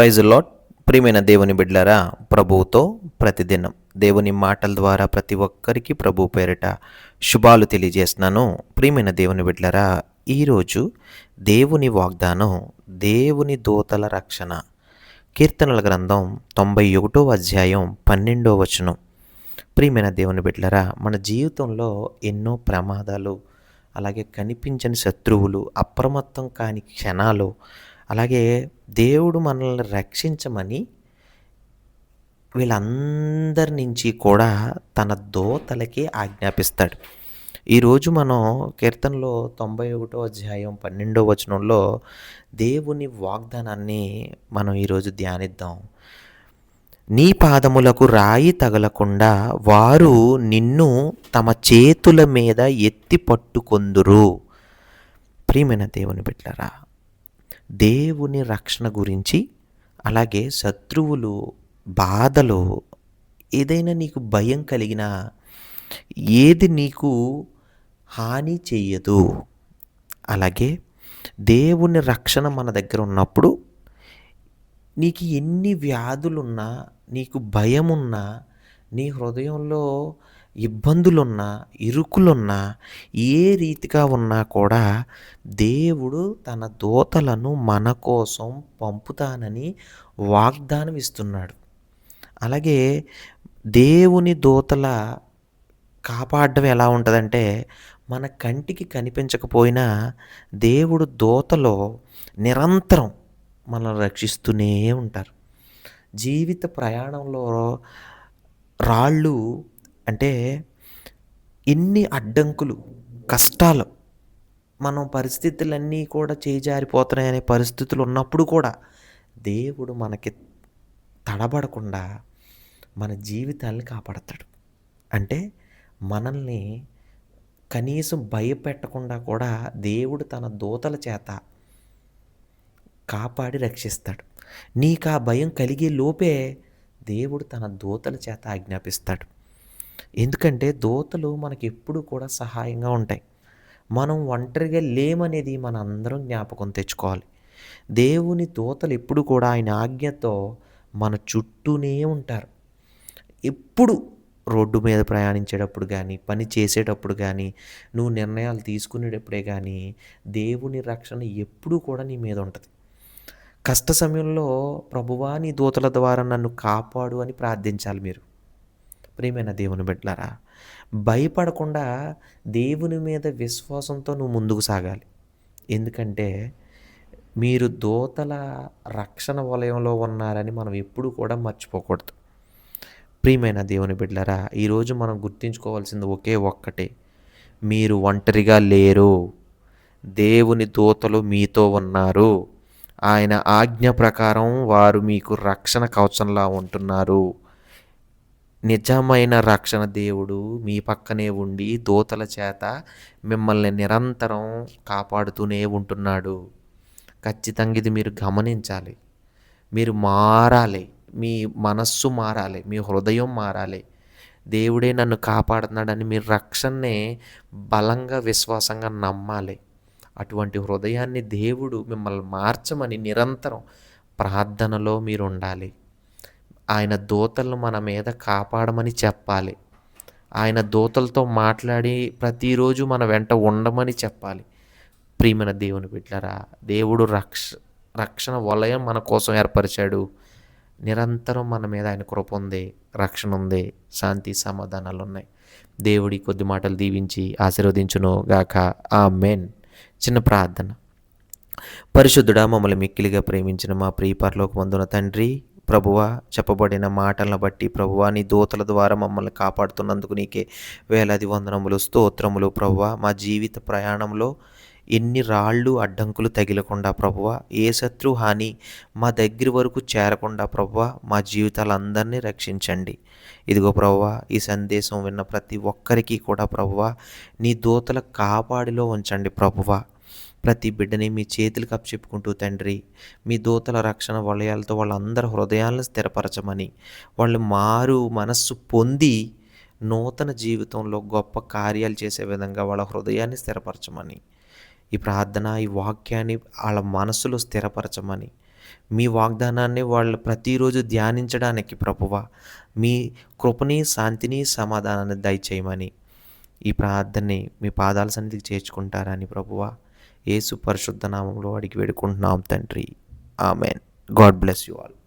Praise lot ప్రియమైన దేవుని బిడ్లరా ప్రభువుతో ప్రతిదినం దేవుని మాటల ద్వారా ప్రతి ఒక్కరికి ప్రభు పేరిట శుభాలు తెలియజేస్తున్నాను. ప్రియమైన దేవుని బిడ్డలారా ఈరోజు దేవుని వాగ్దానం దేవుని దూతల రక్షణ. కీర్తనల గ్రంథం తొంభై ఒకటో అధ్యాయం పన్నెండో వచనం. ప్రియమైన దేవుని బిడ్లరా మన జీవితంలో ఎన్నో ప్రమాదాలు అలాగే కనిపించని శత్రువులు అప్రమత్తం కాని క్షణాలు అలాగే దేవుడు మనల్ని రక్షించమని వీళ్ళందరి నుంచి కూడా తన దోతలకి ఆజ్ఞాపిస్తాడు. ఈరోజు మనం కీర్తనలో తొంభై ఒకటో అధ్యాయం పన్నెండో వచనంలో దేవుని వాగ్దానాన్ని మనం ఈరోజు ధ్యానిద్దాం. నీ పాదములకు రాయి తగలకుండా వారు నిన్ను తమ చేతుల మీద ఎత్తి పట్టుకొందురు. ప్రియమైన దేవుని పెట్టారా దేవుని రక్షణ గురించి అలాగే శత్రువులు బాధలు ఏదైనా నీకు భయం కలిగినా ఏది నీకు హాని చెయ్యదు. అలాగే దేవుని రక్షణ మన దగ్గర ఉన్నప్పుడు నీకు ఎన్ని వ్యాధులున్నా నీకు భయమున్నా నీ హృదయంలో ఇబ్బందులున్నా ఇరుకులున్నా ఏ రీతిగా ఉన్నా కూడా దేవుడు తన దూతలను మన కోసం పంపుతానని వాగ్దానం ఇస్తున్నాడు. అలాగే దేవుని దూతల కాపాడడం ఎలా ఉంటుందంటే మన కంటికి కనిపించకపోయినా దేవుడు దూతలో నిరంతరం మనల్ని రక్షిస్తూనే ఉంటారు. జీవిత ప్రయాణంలో రాళ్ళు అంటే ఎన్ని అడ్డంకులు కష్టాలు మనం పరిస్థితులన్నీ కూడా చేజారిపోతున్నాయనే పరిస్థితులు ఉన్నప్పుడు కూడా దేవుడు మనకి తడబడకుండా మన జీవితాన్ని కాపాడతాడు. అంటే మనల్ని కనీసం భయపెట్టకుండా కూడా దేవుడు తన దూతల చేత కాపాడి రక్షిస్తాడు. నీకు ఆ భయం కలిగే లోపే దేవుడు తన దూతల చేత ఆజ్ఞాపిస్తాడు. ఎందుకంటే దూతలు మనకి ఎప్పుడు కూడా సహాయంగా ఉంటాయి. మనం ఒంటరిగా లేమనేది మన అందరం జ్ఞాపకం తెచ్చుకోవాలి. దేవుని దూతలు ఎప్పుడు కూడా ఆయన ఆజ్ఞతో మన చుట్టూనే ఉంటారు. ఎప్పుడు రోడ్డు మీద ప్రయాణించేటప్పుడు కానీ పని చేసేటప్పుడు కానీ నువ్వు నిర్ణయాలు తీసుకునేటప్పుడే కానీ దేవుని రక్షణ ఎప్పుడూ కూడా నీ మీద ఉంటుంది. కష్ట సమయంలో ప్రభువా నీ దూతల ద్వారా నన్ను కాపాడు అని ప్రార్థించాలి మీరు. ప్రియమైన దేవుని బిడ్డలారా భయపడకుండా దేవుని మీద విశ్వాసంతో నువ్వు ముందుకు సాగాలి. ఎందుకంటే మీరు దూతల రక్షణ వలయంలో ఉన్నారని మనం ఎప్పుడు కూడా మర్చిపోకూడదు. ప్రియమైన దేవుని బిడ్డలారా ఈరోజు మనం గుర్తుంచుకోవాల్సింది ఒకే ఒక్కటే. మీరు ఒంటరిగా లేరు. దేవుని దూతలు మీతో ఉన్నారు. ఆయన ఆజ్ఞ ప్రకారం వారు మీకు రక్షణ కవచంలా ఉంటున్నారు. నిజమైన రక్షణ దేవుడు మీ పక్కనే ఉండి దూతల చేత మిమ్మల్ని నిరంతరం కాపాడుతూనే ఉంటున్నాడు. ఖచ్చితంగా ఇది మీరు గమనించాలి. మీరు మారాలి. మీ మనస్సు మారాలి. మీ హృదయం మారాలి. దేవుడే నన్ను కాపాడుతున్నాడని మీరు రక్షణనే బలంగా విశ్వాసంగా నమ్మాలి. అటువంటి హృదయాన్ని దేవుడు మిమ్మల్ని మార్చమని నిరంతరం ప్రార్థనలో మీరు ఉండాలి ఆయన దూతలను మన మీద కాపాడమని చెప్పాలి. ఆయన దూతలతో మాట్లాడి ప్రతిరోజు మన వెంట ఉండమని చెప్పాలి. ప్రియమైన దేవుని బిడ్డరా దేవుడు రక్ష రక్షణ వలయం మన కోసం ఏర్పరిచాడు. నిరంతరం మన మీద ఆయన కృప ఉంది రక్షణ ఉంది శాంతి సమాధానాలు ఉన్నాయి. దేవుడి కొద్ది మాటలు దీవించి ఆశీర్వదించును గాక. ఆ మెన్ చిన్న ప్రార్థన. పరిశుద్ధుడా మమ్మల్ని మిక్కిలిగా ప్రేమించిన మా ప్రియపరలోకి వందున తండ్రి ప్రభువ చెప్పబడిన మాటలను బట్టి ప్రభువా నీ దూతల ద్వారా మమ్మల్ని కాపాడుతున్నందుకు నీకే వేలాది వందనములు స్తోత్రములు ప్రభువ. మా జీవిత ప్రయాణంలో ఎన్ని రాళ్ళు అడ్డంకులు తగిలకుండా ప్రభువ ఏ శత్రు హాని మా దగ్గర వరకు చేరకుండా ప్రభువ మా జీవితాలందరినీ రక్షించండి. ఇదిగో ప్రభువ ఈ సందేశం విన్న ప్రతి ఒక్కరికి కూడా ప్రభువ నీ దూతల కాపాడిలో ఉంచండి ప్రభువ. ప్రతి బిడ్డని మీ చేతులకు అప్పచెప్పుకుంటూ తండ్రి మీ దూతల రక్షణ వలయాలతో వాళ్ళందరి హృదయాలను స్థిరపరచమని వాళ్ళు మారు మనస్సు పొంది నూతన జీవితంలో గొప్ప కార్యాలు చేసే విధంగా వాళ్ళ హృదయాన్ని స్థిరపరచమని ఈ ప్రార్థన ఈ వాక్యాన్ని వాళ్ళ మనసులో స్థిరపరచమని మీ వాగ్దానాన్ని వాళ్ళు ప్రతిరోజు ధ్యానించడానికి ప్రభువ మీ కృపని శాంతిని సమాధానాన్ని దయచేయమని ఈ ప్రార్థనని మీ పాదాల సన్నిధికి చేర్చుకుంటారని ప్రభువా యేసు పరిశుద్ధ నామంలో అడిగి వేడుకుంటున్నాం తండ్రి. Amen. God bless you all.